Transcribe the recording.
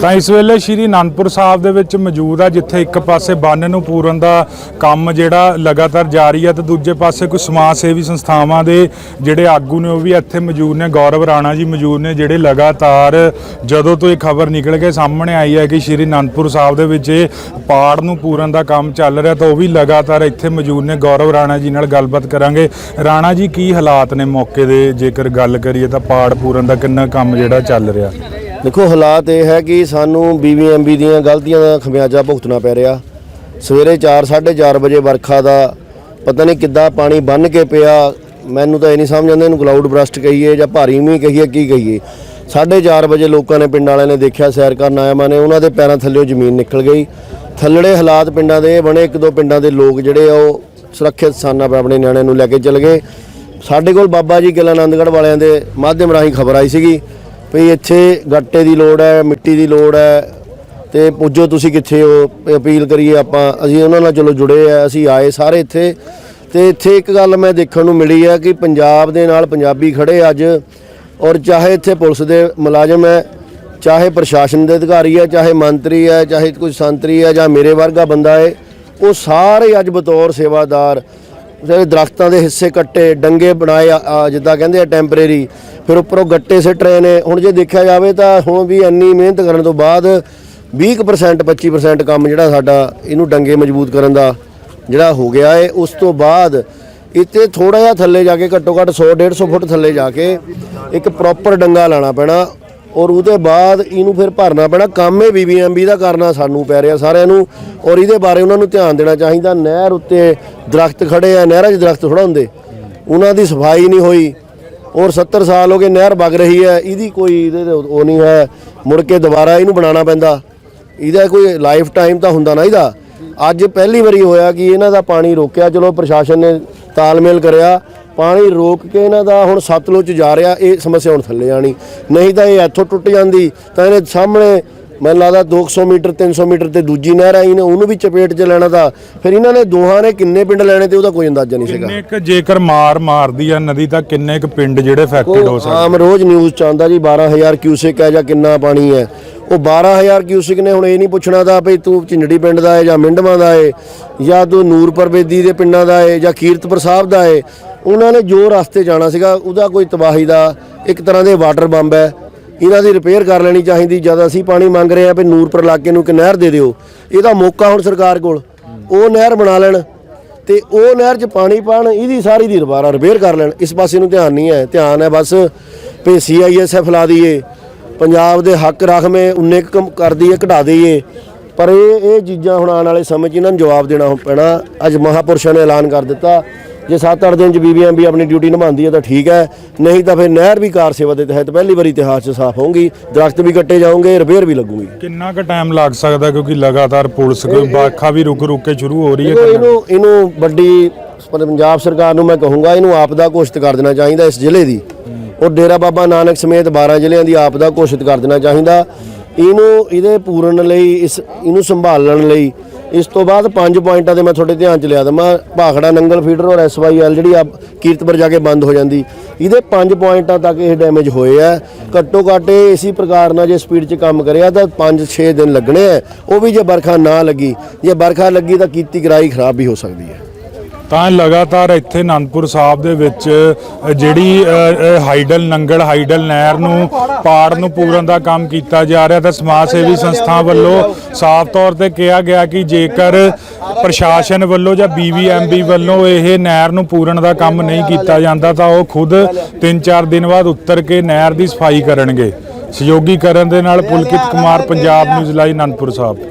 ਤਾਂ ਇਸ ਵੇਲੇ ਸ਼੍ਰੀ ਅਨੰਦਪੁਰ ਸਾਹਿਬ ਦੇ ਵਿੱਚ ਮੌਜੂਦ ਆ, ਜਿੱਥੇ ਇੱਕ ਪਾਸੇ ਬੰਨ ਨੂੰ ਪੂਰਨ ਦਾ ਕੰਮ ਜਿਹੜਾ ਲਗਾਤਾਰ ਜਾਰੀ ਆ ਤੇ ਦੂਜੇ ਪਾਸੇ ਕੁਝ ਸਮਾਜ ਸੇਵੀ ਸੰਸਥਾਵਾਂ ਦੇ ਜਿਹੜੇ ਆਗੂ ਨੇ, ਉਹ ਵੀ ਇੱਥੇ ਮੌਜੂਦ ਨੇ। ਗੌਰਵ ਰਾਣਾ ਜੀ ਮੌਜੂਦ ਨੇ, ਜਿਹੜੇ ਲਗਾਤਾਰ ਜਦੋਂ ਤੋਂ ਇਹ ਖਬਰ ਨਿਕਲ ਕੇ ਸਾਹਮਣੇ ਆਈ ਹੈ ਕਿ ਸ਼੍ਰੀ ਅਨੰਦਪੁਰ ਸਾਹਿਬ ਦੇ ਵਿੱਚ ਇਹ ਪਾੜ ਨੂੰ ਪੂਰਨ ਦਾ ਕੰਮ ਚੱਲ ਰਿਹਾ, ਤਾਂ ਉਹ ਵੀ ਲਗਾਤਾਰ ਇੱਥੇ ਮੌਜੂਦ ਨੇ। ਗੌਰਵ ਰਾਣਾ ਜੀ ਨਾਲ ਗੱਲਬਾਤ ਕਰਾਂਗੇ। ਰਾਣਾ ਜੀ, ਕੀ ਹਾਲਾਤ ਨੇ ਮੌਕੇ ਦੇ? ਜੇਕਰ ਗੱਲ ਕਰੀਏ ਤਾਂ ਪਾੜ ਪੂਰਨ ਦਾ ਕਿੰਨਾ ਕੰਮ ਜਿਹੜਾ ਚੱਲ ਰਿਹਾ? ਦੇਖੋ, ਹਾਲਾਤ ਇਹ ਹੈ ਕਿ ਸਾਨੂੰ ਬੀਬੀਐਮਬੀ ਦੀਆਂ ਗਲਤੀਆਂ ਦਾ ਖਮਿਆਜਾ ਭੁਗਤਣਾ ਪੈ ਰਿਹਾ। ਸਵੇਰੇ 4 4:30 ਵਜੇ ਵਰਖਾ ਦਾ ਪਤਾ ਨਹੀਂ ਕਿੱਦਾਂ ਪਾਣੀ ਬੰਨ ਕੇ ਪਿਆ। ਮੈਨੂੰ ਤਾਂ ਇਹ ਨਹੀਂ ਸਮਝ ਆਉਂਦਾ ਇਹਨੂੰ ਕਲਾਊਡ ਬਰਸਟ ਕਹੀਏ ਜਾਂ ਭਾਰੀ ਮੀਂਹ ਕਹੀਏ, ਕੀ ਕਹੀਏ। 4:30 ਵਜੇ ਲੋਕਾਂ ਨੇ, ਪਿੰਡ ਵਾਲਿਆਂ ਨੇ ਦੇਖਿਆ, ਸੈਰ ਕਰਨ ਆਇਆ ਮਾਨੇ, ਉਹਨਾਂ ਦੇ ਪੈਰਾਂ ਥੱਲੇੋਂ ਜ਼ਮੀਨ ਨਿਕਲ ਗਈ। ਥੱਲੜੇ ਹਾਲਾਤ ਪਿੰਡਾਂ ਦੇ ਇਹ ਬਣੇ, ਇੱਕ ਦੋ ਪਿੰਡਾਂ ਦੇ ਲੋਕ ਜਿਹੜੇ ਆ, ਉਹ ਸੁਰੱਖਿਅਤ ਸਥਾਨਾਂ 'ਤੇ ਆਪਣੇ ਨਿਆਣਿਆਂ ਨੂੰ ਲੈ ਕੇ ਚਲ ਗਏ। ਸਾਡੇ ਕੋਲ ਬਾਬਾ ਜੀ ਕਿਲਾ ਆਨੰਦਗੜ੍ਹ ਵਾਲਿਆਂ ਦੇ ਮਾਧਿਅਮ ਰਾਹੀਂ ਖਬਰ ਆਈ ਸੀਗੀ। ਵੀ ਇੱਥੇ ਗੱਟੇ ਦੀ ਲੋੜ ਹੈ, ਮਿੱਟੀ ਦੀ ਲੋੜ ਹੈ ਤੇ ਪੁੱਜੋ ਤੁਸੀਂ ਕਿੱਥੇ ਹੋ ਅਪੀਲ ਕਰੀਏ ਆਪਾਂ, ਅਸੀਂ ਉਹਨਾਂ ਨਾਲ ਚਲੋ ਜੁੜੇ ਆ, ਅਸੀਂ ਆਏ ਸਾਰੇ ਇੱਥੇ। ਤੇ ਇੱਥੇ ਇੱਕ ਗੱਲ ਮੈਂ ਦੇਖਣ ਨੂੰ ਮਿਲੀ ਹੈ ਕਿ ਪੰਜਾਬ ਦੇ ਨਾਲ ਪੰਜਾਬੀ ਖੜੇ ਅੱਜ, ਔਰ ਚਾਹੇ ਇੱਥੇ ਪੁਲਿਸ ਦੇ ਮੁਲਾਜ਼ਮ ਹੈ, ਚਾਹੇ ਪ੍ਰਸ਼ਾਸਨ ਦੇ ਅਧਿਕਾਰੀ ਹੈ, ਚਾਹੇ ਮੰਤਰੀ ਹੈ, ਚਾਹੇ ਕੋਈ ਸੰਤਰੀ ਹੈ ਜਾਂ ਮੇਰੇ ਵਰਗਾ ਬੰਦਾ ਹੈ, ਉਹ ਸਾਰੇ ਅੱਜ ਬਤੌਰ ਸੇਵਾਦਾਰ ਜਿਹੜੇ ਦਰਖਤਾਂ ਦੇ ਹਿੱਸੇ ਕੱਟੇ, ਡੰਗੇ ਬਣਾਏ ਜਿੱਦਾਂ ਕਹਿੰਦੇ ਆ ਟੈਂਪਰੇਰੀ ਫਿਰ ਉੱਪਰੋਂ ਗੱਟੇ ਸਿੱਟ ਰਹੇ ਨੇ। ਹੁਣ ਜੇ ਦੇਖਿਆ ਜਾਵੇ ਤਾਂ ਹੁਣ ਵੀ ਇੰਨੀ ਮਿਹਨਤ ਕਰਨ ਤੋਂ ਬਾਅਦ 20% 25% ਕੰਮ ਜਿਹੜਾ ਸਾਡਾ, ਇਹਨੂੰ ਡੰਗੇ ਮਜ਼ਬੂਤ ਕਰਨ ਦਾ ਜਿਹੜਾ ਹੋ ਗਿਆ ਏ। ਉਸ ਤੋਂ ਬਾਅਦ ਇੱਥੇ ਥੋੜਾ ਜਿਹਾ ਥੱਲੇ ਜਾ ਕੇ ਘੱਟੋ ਘੱਟ 100 150 ਫੁੱਟ ਥੱਲੇ ਜਾ ਕੇ ਇੱਕ ਪ੍ਰੋਪਰ ਡੰਗਾ ਲਾਣਾ ਪੈਣਾ। ਔਰ ਉਹਦੇ ਬਾਅਦ ਇਹਨੂੰ ਫਿਰ ਭਰਨਾ ਪੈਣਾ। ਕੰਮ ਇਹ ਬੀਬੀਐਮਬੀ ਦਾ ਕਰਨਾ ਸਾਨੂੰ ਪੈ ਰਿਹਾ ਸਾਰਿਆਂ ਨੂੰ। ਔਰ ਇਹਦੇ ਬਾਰੇ ਉਹਨਾਂ ਨੂੰ ਧਿਆਨ ਦੇਣਾ ਚਾਹੀਦਾ। ਨਹਿਰ ਉੱਤੇ ਦਰਖਤ ਖੜੇ ਆ, ਨਹਿਰਾਂ 'ਚ ਦਰਖਤ ਥੋੜਾ ਹੁੰਦੇ। ਉਹਨਾਂ ਦੀ ਸਫ਼ਾਈ ਨਹੀਂ ਹੋਈ। ਔਰ 70 ਸਾਲ ਹੋ ਗਏ ਨਹਿਰ ਵਗ ਰਹੀ ਹੈ। ਇਹਦੀ ਕੋਈ ਇਹਦੇ ਉਹ ਨਹੀਂ ਹੈ। ਮੁੜ ਕੇ ਦੁਬਾਰਾ ਇਹਨੂੰ ਬਣਾਉਣਾ ਪੈਂਦਾ। ਇਹਦਾ ਕੋਈ ਲਾਈਫ ਟਾਈਮ ਤਾਂ ਹੁੰਦਾ ਨਾ ਇਹਦਾ। ਅੱਜ ਪਹਿਲੀ ਵਾਰੀ ਹੋਇਆ ਕਿ ਇਹਨਾਂ ਦਾ ਪਾਣੀ ਰੋਕਿਆ। ਚਲੋ ਪ੍ਰਸ਼ਾਸਨ ਨੇ ਤਾਲਮੇਲ ਕਰਿਆ। ਪਾਣੀ ਰੋਕ ਕੇ ਇਹਨਾਂ ਦਾ ਹੁਣ ਸਤਲੁਜ ਜਾ ਰਿਹਾ ਇਹ ਸਮੱਸਿਆ ਹੁਣ ਥੱਲੇ ਆਣੀ ਨਹੀਂ ਤਾਂ ਇਹ ਇੱਥੋਂ ਟੁੱਟ ਜਾਂਦੀ ਤਾਂ ਇਹਨੇ ਸਾਹਮਣੇ ਮੈਨੂੰ ਲੱਗਦਾ 200 ਮੀਟਰ 300 ਮੀਟਰ ਤੇ ਦੂਜੀ ਨਹਿਰ ਆਈ ਨੇ ਉਹਨੂੰ ਵੀ ਚਪੇਟ 'ਚ ਲੈਣਾ ਤਾਂ ਫਿਰ ਇਹਨਾਂ ਨੇ ਦੋਹਾਂ ਨੇ ਕਿੰਨੇ ਪਿੰਡ ਲੈਣੇ ਤੇ ਉਹਦਾ ਕੋਈ ਅੰਦਾਜ਼ਾ ਨਹੀਂ ਸੀਗਾ। ਕਿੰਨੇ ਕੁ ਜੇਕਰ ਮਾਰ ਮਾਰਦੀ ਆ ਨਦੀ ਤਾਂ ਕਿੰਨੇ ਕੁ ਪਿੰਡ ਜਿਹੜੇ ਅਫੈਕਟਡ ਹੋ ਸਕਦੇ? ਆਮ ਰੋਜ਼ ਨਿਊਜ਼ ਚ ਆਉਂਦਾ ਜੀ 12000 ਕਿਊਸਿਕ ਹੈ ਜਾਂ ਕਿੰਨਾ ਪਾਣੀ ਹੈ। ਉਹ 12000 ਕਿਊਸਿਕ ਨੇ, ਹੁਣ ਇਹ ਨਹੀਂ ਪੁੱਛਣਾ ਦਾ ਭਈ ਤੂੰ ਝਿੰਡੜੀ ਪਿੰਡ ਦਾ ਹੈ ਜਾਂ ਮਿੰਡਵਾਂ ਦਾ ਹੈ ਜਾਂ ਤੂੰ ਨੂਰਪੁਰ ਬੇਦੀ ਦੇ ਪਿੰਡਾਂ ਦਾ ਹੈ ਜਾਂ ਕੀਰਤਪੁਰ ਸਾਹਿਬ ਦਾ ਹੈ ਉਹਨਾਂ ਨੇ ਜੋ ਰਸਤੇ ਜਾਣਾ ਸੀਗਾ, ਉਹਦਾ ਕੋਈ ਤਬਾਹੀ ਦਾ ਇੱਕ ਤਰ੍ਹਾਂ ਦੇ ਵਾਟਰ ਬੰਬ ਹੈ। ਇਹਨਾਂ ਦੀ ਰਿਪੇਅਰ ਕਰ ਲੈਣੀ ਚਾਹੀਦੀ, ਜਦ ਅਸੀਂ ਪਾਣੀ ਮੰਗ ਰਹੇ ਆ ਵੀ ਨੂਰਪੁਰ ਇਲਾਕੇ ਨੂੰ ਇੱਕ ਨਹਿਰ ਦੇ ਦਿਓ। ਇਹਦਾ ਮੌਕਾ ਹੁਣ ਸਰਕਾਰ ਕੋਲ। ਉਹ ਨਹਿਰ ਬਣਾ ਲੈਣ ਤੇ ਉਹ ਨਹਿਰ 'ਚ ਪਾਣੀ ਪਾਣ, ਇਹਦੀ ਸਾਰੀ ਦੀ ਦੁਬਾਰਾ ਰਿਪੇਅਰ ਕਰ ਲੈਣ। ਇਸ ਪਾਸੇ ਨੂੰ ਧਿਆਨ ਨਹੀਂ ਹੈ, ਧਿਆਨ ਹੈ ਬਸ ਵੀ ਸੀਆਈਐਸਐਫ ਲਾ ਦਈਏ। ਪੰਜਾਬ ਦੇ ਹੱਕ ਰਾਖਵੇਂ ਉਨੇ ਕੁ ਕੰਮ ਕਰ ਦਈਏ ਘਟਾ ਦਈਏ ਪਰ ਇਹ ਇਹ ਚੀਜ਼ਾਂ ਹੁਣ ਆਉਣ ਵਾਲੇ ਸਮੇਂ 'ਚ ਇਹਨਾਂ ਨੂੰ ਜਵਾਬ ਦੇਣਾ ਪੈਣਾ। ਅੱਜ ਮਹਾਪੁਰਸ਼ਾਂ ਨੇ ਐਲਾਨ ਕਰ ਦਿੱਤਾ ਜੇ 7-8 ਦਿਨ 'ਚ ਬੀਬੀਐਮਬੀ ਆਪਣੀ ਡਿਊਟੀ ਨਿਭਾਉਂਦੀ ਹੈ ਤਾਂ ਠੀਕ ਹੈ। ਨਹੀਂ ਤਾਂ ਫਿਰ ਨਹਿਰ ਵੀ ਕਾਰ ਸੇਵਾ ਦੇ ਤਹਿਤ ਪਹਿਲੀ ਵਾਰੀ ਇਤਿਹਾਸ 'ਚ ਸਾਫ਼ ਹੋਊਗੀ ਦਰਖਤ ਵੀ ਕੱਟੇ ਜਾਓਗੇ ਰਿਪੇਅਰ ਵੀ ਲੱਗੂਗੀ। ਕਿੰਨਾ ਕੁ ਟਾਈਮ ਲੱਗ ਸਕਦਾ ਕਿਉਂਕਿ ਲਗਾਤਾਰ ਪੁਲਿਸ ਕੋਈ ਬਾਖਾ ਵੀ ਰੁਕ ਰੁਕ ਕੇ ਸ਼ੁਰੂ ਹੋ ਰਹੀ ਹੈ ਇਹਨੂੰ ਇਹਨੂੰ ਇਹਨੂੰ ਵੱਡੀ ਪੰਜਾਬ ਸਰਕਾਰ ਨੂੰ ਮੈਂ ਕਹੂੰਗਾ ਇਹਨੂੰ ਆਪਦਾ ਘੋਸ਼ਿਤ ਕਰ ਦੇਣਾ ਚਾਹੀਦਾ ਇਸ ਜ਼ਿਲ੍ਹੇ ਦੀ। ਔਰ ਡੇਰਾ ਬਾਬਾ ਨਾਨਕ ਸਮੇਤ 12 ਜ਼ਿਲ੍ਹਿਆਂ ਦੀ ਆਪਦਾ ਘੋਸ਼ਿਤ ਕਰ ਦੇਣਾ ਚਾਹੀਦਾ। ਇਹਨੂੰ, ਇਹਦੇ ਪੂਰਨ ਲਈ, ਇਸ, ਇਹਨੂੰ ਸੰਭਾਲਣ ਲਈ, ਇਸ ਤੋਂ ਬਾਅਦ ਪੰਜ ਪੁਆਇੰਟਾਂ ਦੇ ਮੈਂ ਤੁਹਾਡੇ ਧਿਆਨ ਚ ਲਿਆ ਦਵਾਂ। ਭਾਖੜਾ ਨੰਗਲ ਫੀਡਰ ਔਰ ਐਸਵਾਈਐਲ ਜਿਹੜੀ ਆ ਕੀਰਤਪੁਰ ਜਾ ਕੇ ਬੰਦ ਹੋ ਜਾਂਦੀ। ਇਹਦੇ ਪੰਜ ਪੁਆਇੰਟਾਂ ਤੱਕ ਇਹ ਡੈਮੇਜ ਹੋਏ ਆ। ਘੱਟੋ ਘੱਟ ਇਹ ਇਸੇ ਪ੍ਰਕਾਰ ਨਾਲ ਜੇ ਸਪੀਡ 'ਚ ਕੰਮ ਕਰਿਆ ਤਾਂ 5-6 ਦਿਨ ਲੱਗਣੇ ਆ। ਉਹ ਵੀ ਜੇ ਬਰਖਾ ਨਾ ਲੱਗੀ, ਜੇ ਬਰਖਾ ਲੱਗੀ ਤਾਂ ਕੀਤੀ ਗਰਾਈ ਖਰਾਬ ਵੀ ਹੋ ਸਕਦੀ ਹੈ। ਤਾਂ ਲਗਾਤਾਰ ਇੱਥੇ ਅਨੰਦਪੁਰ ਸਾਹਿਬ ਦੇ ਵਿੱਚ ਜਿਹੜੀ ਹਾਈਡਲ ਨੰਗਲ, ਹਾਈਡਲ ਨਹਿਰ ਨੂੰ, ਪਾੜ ਨੂੰ ਪੂਰਨ ਦਾ ਕੰਮ ਕੀਤਾ ਜਾ ਰਿਹਾ ਤਾਂ ਸਮਾਜ ਸੇਵੀ ਸੰਸਥਾ ਵੱਲੋਂ ਸਾਫ਼ ਤੌਰ ਤੇ ਕਿਹਾ ਗਿਆ ਕਿ ਜੇਕਰ ਪ੍ਰਸ਼ਾਸਨ ਵੱਲੋਂ ਜਾਂ ਬੀਬੀਐਮਬੀ ਵੱਲੋਂ ਇਹ ਨਹਿਰ ਨੂੰ ਪੂਰਨ ਦਾ ਕੰਮ ਨਹੀਂ ਕੀਤਾ ਜਾਂਦਾ, ਤਾਂ ਉਹ ਖੁਦ 3-4 ਦਿਨ ਬਾਅਦ ਉੱਤਰ ਕੇ ਨਹਿਰ ਦੀ ਸਫ਼ਾਈ ਕਰਨਗੇ। ਸਹਿਯੋਗੀ ਕਰਨ ਦੇ ਨਾਲ ਪੁਲਕਿਤ ਕੁਮਾਰ, ਪੰਜਾਬ ਨਿਊਜ਼ ਲਾਈ ਅਨੰਦਪੁਰ ਸਾਹਿਬ।